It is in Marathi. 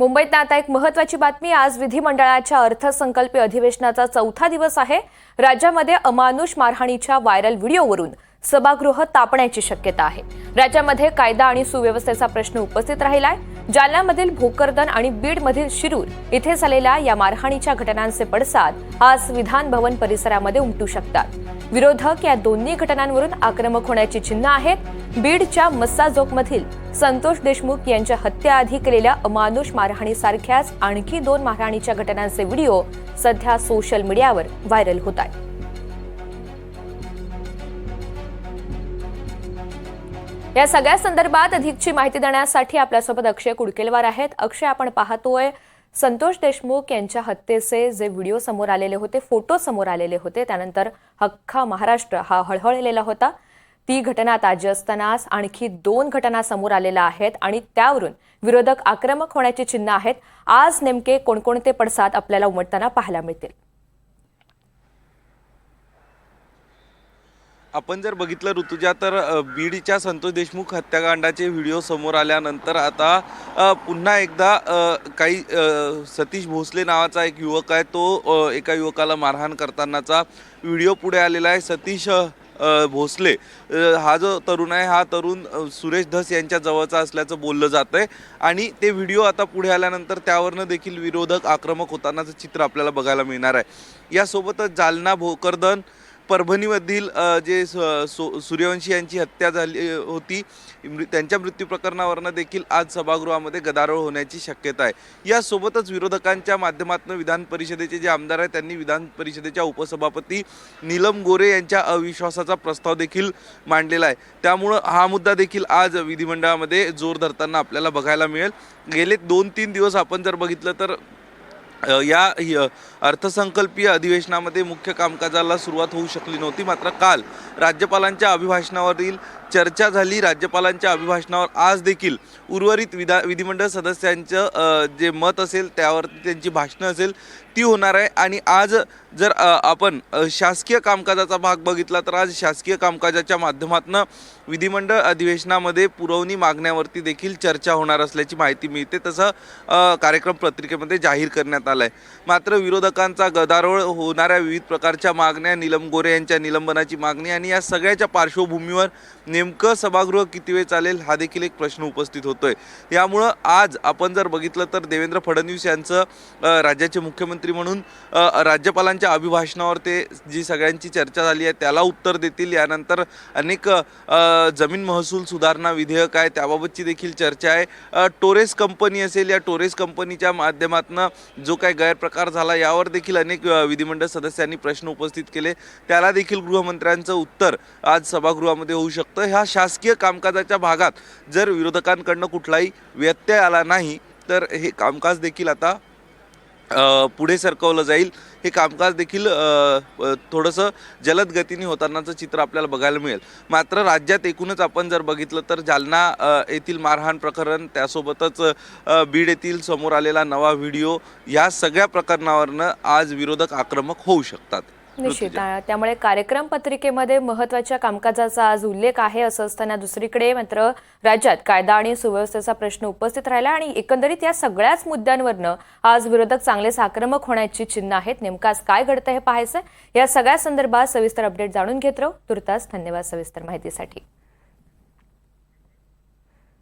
मुंबईत आता एक महत्वाची बातमी आज विधिमंडळाच्या अर्थसंकल्पीय अधिवेशनाचा चौथा दिवस आहे. राज्यामध्ये अमानुष मारहाणीच्या व्हायरल व्हिडिओवरून सभागृह तापण्याची शक्यता आहे. राज्यामध्ये कायदा आणि सुव्यवस्थेचा प्रश्न उपस्थित राहिलाय. जालन्यामधील भोकरदन आणि बीडमधील शिरूर इथे झालेल्या या मारहाणीच्या घटनांचे पडसाद आज विधान भवन परिसरामध्ये उमटू शकतात. विरोधक या दोन्ही घटनांवरून आक्रमक होण्याची चिन्ह आहेत. बीडच्या मस्साजोकमधील संतोष देशमुख यांच्या हत्येआधी केलेल्या अमानुष मारहाणीसारख्याच आणखी दोन मारहाणीच्या घटनांचे व्हिडिओ सध्या सोशल मीडियावर व्हायरल होत आहेत. या सगळ्या संदर्भात अधिकची माहिती देण्यासाठी आपल्यासोबत अक्षय कुडकेलवार आहेत. अक्षय आपण पाहतोय संतोष देशमुख यांच्या हत्येचे जे व्हिडिओ समोर आलेले होते फोटो समोर आलेले होते त्यानंतर हक्का महाराष्ट्र हा हळहळलेला होता. ती घटना ताजी असतानाच आणखी दोन घटना समोर आलेल्या आहेत आणि त्यावरून विरोधक आक्रमक होण्याची चिन्ह आहेत. आज नेमके कोणकोणते पडसाद आपल्याला उमटताना पाहायला मिळतील. आपण जर बघितलं ऋतुजा तर बीडीच्या बीडच्या संतोष देशमुख हत्याकांडाचे व्हिडिओ समोर आल्यानंतर आता पुन्हा एकदा काही सतीश भोसले नावाचा एक युवक आहे. तो एका युवकाला मारहाण करतानाचा व्हिडिओ पुढे आलेला आहे. सतीश भोसले. हा जो तरुण आहे हा तरुण सुरेश धस यांच्या जवळचा असल्याचं बोललं जात आहे आणि ते व्हिडिओ आता पुढे आल्यानंतर त्यावरनं देखील विरोधक आक्रमक होतानाचं चित्र आपल्याला बघायला मिळणार आहे. यासोबतच जालना भोकरदन परभणीमधील जे स- सो- सूर्यवंशी यांची हत्या झाली होती मृ- त्यांच्या मृत्यू प्रकरणावरनं देखील आज सभागृहामध्ये गदारोळ होण्याची शक्यता आहे. यासोबतच विरोधकांच्या माध्यमातून विधान परिषदेचे जे आमदार आहेत त्यांनी विधान परिषदेच्या उपसभापती नीलम गोरे यांच्या अविश्वासाचा प्रस्ताव देखील मांडलेला आहे. त्यामुळं हा मुद्दा देखील आज विधिमंडळामध्ये जोर धरताना आपल्याला बघायला मिळेल. गेले दोन तीन दिवस आपण जर बघितलं तर या अर्थसंकल्पीय अधिवेशनामध्ये मुख्य कामकाजाला सुरुवात होऊ शकली नव्हती मात्र काल राज्यपालांच्या अभिभाषणावरील चर्चा झाली. राज्यपालांच्या अभिभाषणावर आज देखील उर्वरित विधा विधिमंडळ सदस्यांचं जे मत असेल त्यावरती त्यांची भाषणं असेल ती होणार आहे. आणि आज जर आपण शासकीय कामकाजाचा भाग बघितला तर आज शासकीय कामकाजाच्या माध्यमातून विधिमंडळ अधिवेशनामध्ये पुरवणी मागण्यावरती देखील चर्चा होणार असल्याची माहिती मिळते. तसं कार्यक्रम पत्रिकेमध्ये जाहीर करण्यात आलं आहे मात्र विरोधकांचा गदारोळ होणाऱ्या विविध प्रकारच्या मागण्या निलम गोरे यांच्या निलंबनाची मागणी आणि या सगळ्याच्या पार्श्वभूमीवर नेमकं सभागृह किती वेळ चालेल हा देखील एक प्रश्न उपस्थित होतोय. यामुळं आज आपण जर बघितलं तर देवेंद्र फडणवीस यांचं राज्याचे मुख्यमंत्री म्हणून राज्यपालांच्या त्यांच्या अभिभाषणावर ते जी सगळ्यांची चर्चा झाली आहे त्याला उत्तर देतील. यानंतर अनेक जमीन महसूल सुधारणा विधेयक आहे त्याबाबतची देखील चर्चा आहे. टोरेस कंपनी असेल या टोरेस कंपनीच्या माध्यमातून जो काही गैरप्रकार झाला यावर देखील अनेक विधिमंडळ सदस्यांनी प्रश्न उपस्थित केले. त्याला देखील गृहमंत्र्यांचं उत्तर आज सभागृहामध्ये होऊ शकतं. ह्या शासकीय कामकाजाच्या भागात जर विरोधकांकडनं कुठलाही व्यत्यय आला नाही तर हे कामकाज देखील आता पुढे सरकवलं जाईल. हे कामकाज देखील थोडंसं जलद गतीने होतानाचं चित्र आपल्याला बघायला मिळेल. मात्र राज्यात एकूणच आपण जर बघितलं तर जालना येथील मारहाण प्रकरण त्यासोबतच बीड येथील समोर आलेला नवा व्हिडिओ या सगळ्या प्रकरणावरनं आज विरोधक आक्रमक होऊ शकतात. निश्चित. त्यामुळे कार्यक्रम पत्रिकेमध्ये महत्त्वाच्या कामकाजाचा आज उल्लेख आहे असं असताना दुसरीकडे मात्र राज्यात कायदा आणि सुव्यवस्थेचा प्रश्न उपस्थित राहिला आणि एकंदरीत या सगळ्याच मुद्द्यांवरनं आज विरोधक चांगलेच आक्रमक होण्याची चिन्ह आहेत. नेमकं आज काय घडतं हे पाहायचं. या सगळ्या संदर्भात सविस्तर अपडेट जाणून घेत राहू. तुर्तास धन्यवाद सविस्तर माहितीसाठी.